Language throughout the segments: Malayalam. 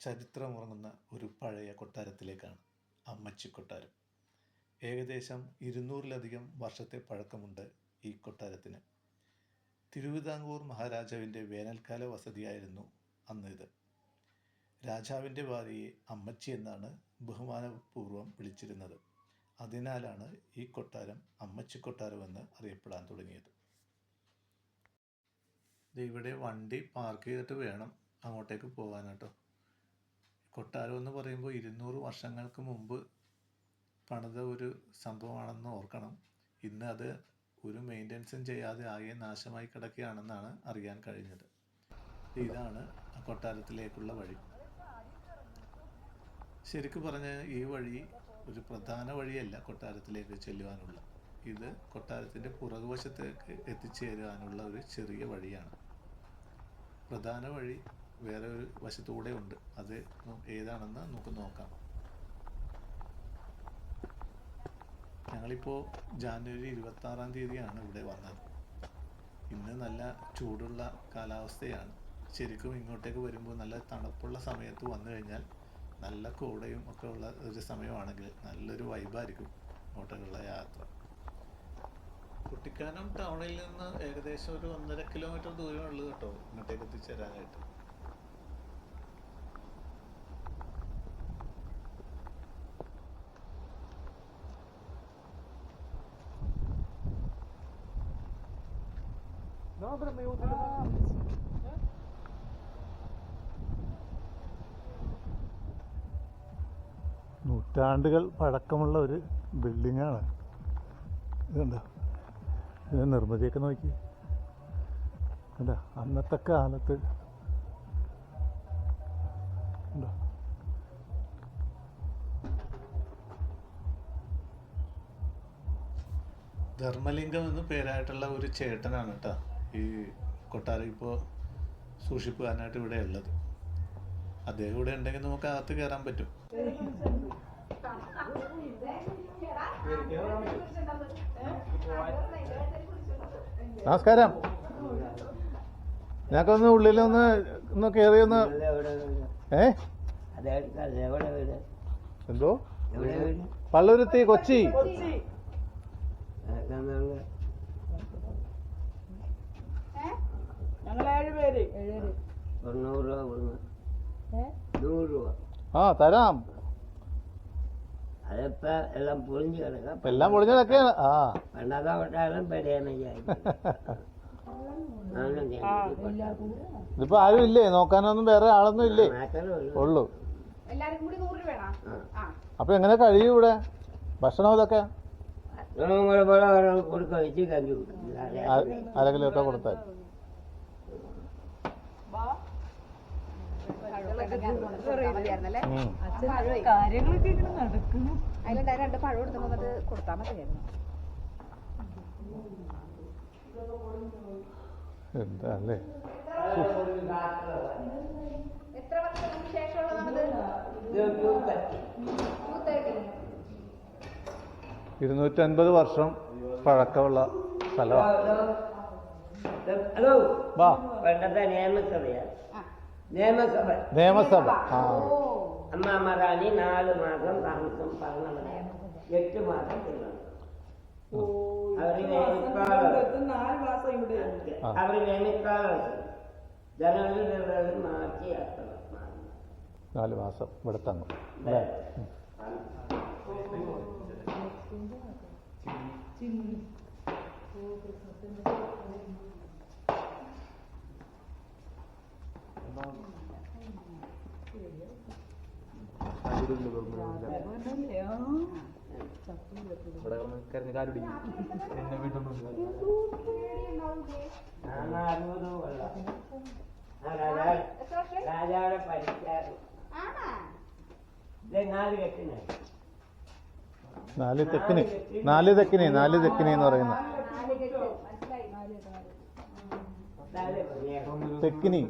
ചരിത്രമുറങ്ങുന്ന ഒരു പഴയ കൊട്ടാരത്തിലേക്കാണ് അമ്മച്ചി കൊട്ടാരം. ഏകദേശം ഇരുന്നൂറിലധികം വർഷത്തെ പഴക്കമുണ്ട് ഈ കൊട്ടാരത്തിന്. തിരുവിതാംകൂർ മഹാരാജാവിന്റെ വേനൽക്കാല വസതിയായിരുന്നു അന്ന് ഇത്. രാജാവിന്റെ ഭാര്യയെ അമ്മച്ചി എന്നാണ് ബഹുമാനപൂർവം വിളിച്ചിരുന്നത്. അതിനാലാണ് ഈ കൊട്ടാരം അമ്മച്ചി കൊട്ടാരം എന്ന് അറിയപ്പെടാൻ തുടങ്ങിയത്. ഇവിടെ വണ്ടി പാർക്ക് ചെയ്തിട്ട് വേണം അങ്ങോട്ടേക്ക് പോകാൻ കേട്ടോ കൊട്ടാരം എന്ന് പറയുമ്പോൾ ഇരുന്നൂറ് വർഷങ്ങൾക്ക് മുമ്പ് പണിത ഒരു സംഭവമാണെന്ന് ഓർക്കണം. ഇന്ന് അത് ഒരു മെയിന്റനൻസും ചെയ്യാതെ ആകെ നാശമായി കിടക്കുകയാണെന്നാണ് അറിയാൻ കഴിഞ്ഞത്. ഇതാണ് കൊട്ടാരത്തിലേക്കുള്ള വഴി. ശരിക്കും പറഞ്ഞ ഈ വഴി ഒരു പ്രധാന വഴിയല്ല കൊട്ടാരത്തിലേക്ക് ചെല്ലുവാനുള്ള. ഇത് കൊട്ടാരത്തിന്റെ പുറകുവശത്തേക്ക് എത്തിച്ചേരുവാനുള്ള ഒരു ചെറിയ വഴിയാണ്. പ്രധാന വഴി വേറെ ഒരു വശത്തൂടെ ഉണ്ട്. അത് ഏതാണെന്ന് നമുക്ക് നോക്കാം. ഞങ്ങളിപ്പോൾ ജാനുവരി ഇരുപത്തി ആറാം തീയതിയാണ് ഇവിടെ വന്നത്. ഇന്ന് നല്ല ചൂടുള്ള കാലാവസ്ഥയാണ്. ശരിക്കും ഇങ്ങോട്ടേക്ക് വരുമ്പോൾ നല്ല തണുപ്പുള്ള സമയത്ത് വന്നു കഴിഞ്ഞാൽ നല്ല കോടയും ഒക്കെ ഉള്ള ഒരു സമയമാണെങ്കിൽ നല്ലൊരു വൈബായിരിക്കും ഇങ്ങോട്ടേക്കുള്ള യാത്ര. കുട്ടിക്കാനം ടൗണിൽ നിന്ന് ഏകദേശം ഒരു ഒന്നര കിലോമീറ്റർ ദൂരമേ ഉള്ളൂ കേട്ടോ ഇങ്ങോട്ടേക്ക് എത്തിച്ചേരാനായിട്ട്. നൂറ്റാണ്ടുകൾ പഴക്കമുള്ള ഒരു ബിൽഡിങ്ങാണ്. ഇതുണ്ടോ ഇത് നിർമ്മിതിയൊക്കെ നോക്കി. കണ്ടോ അന്നത്തെ കാലത്ത്. ഉണ്ടോ ധർമ്മലിംഗം എന്ന് പേരായിട്ടുള്ള ഒരു ചേട്ടനാണ് കേട്ടോ. ഈ കൊട്ടാരം ഇപ്പോൾ സൂക്ഷിപ്പുകാരനായിട്ട് ഇവിടെ ഉള്ളത്. അദ്ദേഹം ഇവിടെ ഉണ്ടെങ്കിൽ നമുക്ക് അകത്ത് കയറാൻ പറ്റും. നമസ്കാരം. ഞങ്ങൾക്കൊന്ന് ഉള്ളിലൊന്ന് ഒന്ന് കയറി ഒന്ന്. ഏ? എന്തോ? പള്ളുരുത്തി കൊച്ചി. ആ തരാം. അതിപ്പോ എല്ലാം പൊളിഞ്ഞു കിടക്കാം. ഇപ്പൊ എല്ലാം പൊളിഞ്ഞതൊക്കെയാണ് ആ. ഇതിപ്പോ ആരും ഇല്ലേ? നോക്കാനൊന്നും വേറെ ആളൊന്നും ഇല്ലേ? ഉള്ളൂ. അപ്പൊ എങ്ങനെ കഴിയും ഇവിടെ? ഭക്ഷണം ഇതൊക്കെ? കൊടുക്ക വെച്ച് കഞ്ഞി കൊടുക്കും. ആ- ആരെങ്കിലും ഒക്കെ കൊടുത്താൽ. കാര്യങ്ങളൊക്കെ ഇങ്ങനെ നടക്കുന്നു. അതിലുണ്ടായ രണ്ട് പഴം എടുത്തു വന്നിട്ട് കൊടുത്താൽ മതിയായിരുന്നു. എന്താ അല്ലേ? എത്ര വർഷത്തിന് ശേഷമുള്ളതാണത് ഇരുന്നൂറ്റൻപത് വർഷം പഴക്കമുള്ള സ്ഥലമാണ് ഹലോ. വാ. പണ്ടത്തെ നിയമസഭയാ ആ. നിയമസഭ. നിയമസഭ. നാല് മാസം താമസം പറഞ്ഞവരാണ് എട്ട് മാസം അവർ വേനൽക്കാലം നാല് മാസം ഇവിടെ ആ. അവർ വേനൽക്കാലം ജനുവരി ഫെബ്രുവരി മാർച്ച് ഏപ്രിൽ നാല് മാസം ഇവിടെ തന്നു അല്ലേ ആ രാജാ- എത്ര വർഷം രാജാവിടെ ഇത് നാല് കെട്ടിന് നാല് തെക്കിന്. നാല് തെക്കിന് നാല് തെക്കിനി എന്ന് പറയുന്ന. തെക്കിനി.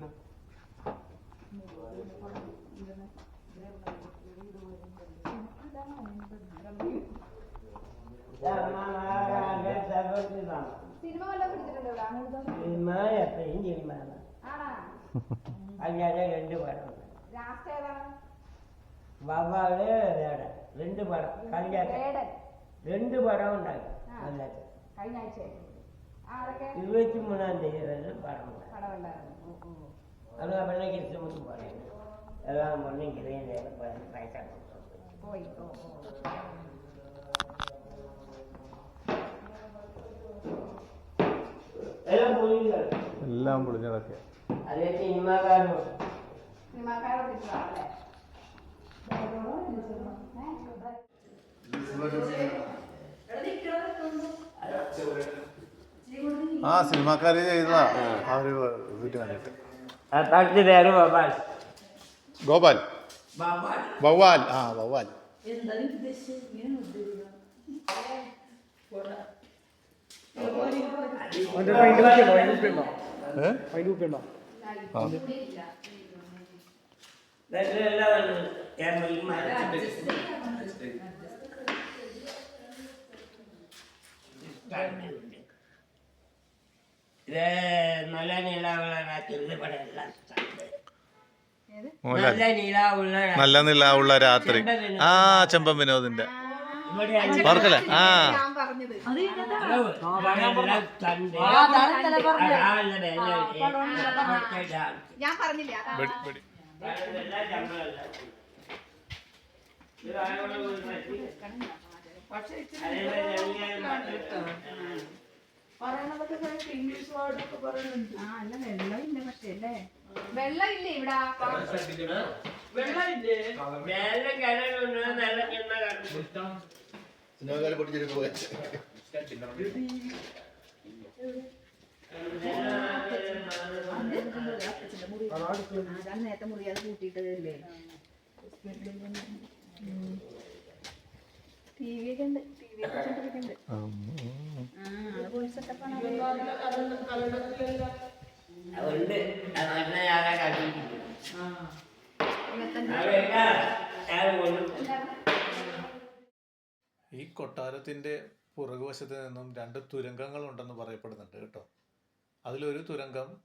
സിനിമ വല്ലതും പിടിച്ചിട്ടുണ്ടോ ഇവിടെ സിനിമ എപ്പോഴും സിനിമയാണ് ആണാ അല്ലാതെ രണ്ട് പടം രാ ലാസ്റ്റ് ഏതാണ് ബാബാവില് വേടൻ രണ്ട് പടം കളിയാക്ക വേടൻ രണ്ട് പടം ഉണ്ടായി ആ. അതിനകത്ത് കഴിഞ്ഞ ആഴ്ച ആരൊക്കെ ഇരുപത്തി മൂന്നാം തീയതി വരെ പടം ഉണ്ടായി പടമുണ്ടായിരുന്നു ഉം, ഉം. അത് അവരുടെ കിസ്മത്ത് പറയുന്നു എല്ലാം പൊണ്ണും കിളിയും പൈസ കൊടുത്തു. എല്ലാം പൊളിഞ്ഞതൊക്കെ. ആ സിനിമാക്കാര് ചെയ്തതാ. ആ ഒരു കണ്ടിട്ട്. ഗോപാൽ. വവ്വാൽ ആ വവ്വാൽ ഇതെല്ലാം ഞാൻ ഈ മരത്തിൽ ഇത് നല്ല ഉണ്ട്. മോഹൻലാൽ നല്ല നിലാവുള്ള രാത്രി. ആ ചെമ്പൻ വിനോദിന്റെ. ഓർക്കല്ലേ ആ. ഞാൻ പറഞ്ഞില്ല? പറ്റി. അതേപോലെ ഞങ്ങൾ മറ്റൊരു- ആ അല്ല വെള്ളം ഇല്ല പക്ഷേ അല്ലേ? വെള്ളം ഇല്ലേ ഇവിടെ മേലെ കിണറുണ്ട് നല്ല ചെന്ന മുറി. അത് നേരത്തെ കൂട്ടിയിട്ടതല്ലേ ടി വി ഒക്കെ ഉണ്ട് ടി വി ഒക്കെ വെച്ചോണ്ടിരിക്കുന്നുണ്ട് ആ അത് പോയി സെറ്റപ്പാണ് അതുകൊണ്ട് അത് നല്ല ഞാനാ കണ്ടിട്ടുണ്ട് അതൊക്കെ ഞാൻ കൊണ്ടു ഈ കൊട്ടാരത്തിന്റെ പുറകുവശത്ത് നിന്നും രണ്ട് തുരങ്കങ്ങൾ ഉണ്ടെന്ന് പറയപ്പെടുന്നുണ്ട് കേട്ടോ. അതിലൊരു തുരങ്കം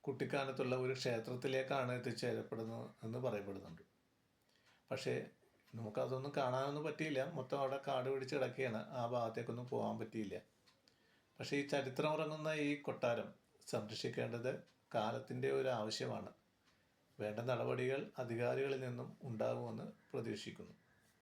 കുട്ടിക്കാനത്തുള്ള ഒരു ക്ഷേത്രത്തിലേക്കാണ് എത്തിച്ചേരപ്പെടുന്നത് എന്ന് പറയപ്പെടുന്നുണ്ട്. പക്ഷേ നമുക്കതൊന്നും കാണാനൊന്നും പറ്റിയില്ല. മൊത്തം അവിടെ കാട് പിടിച്ച് കിടക്കുകയാണ്. ആ ഭാഗത്തേക്കൊന്നും പോകാൻ പറ്റിയില്ല. പക്ഷേ ഈ ചരിത്രം ഉറങ്ങുന്ന ഈ കൊട്ടാരം സംരക്ഷിക്കേണ്ടത് കാലത്തിന്റെ ഒരു ആവശ്യമാണ്. വേണ്ട നടപടികൾ അധികാരികളിൽ നിന്നും ഉണ്ടാകുമെന്ന് പ്രതീക്ഷിക്കുന്നു.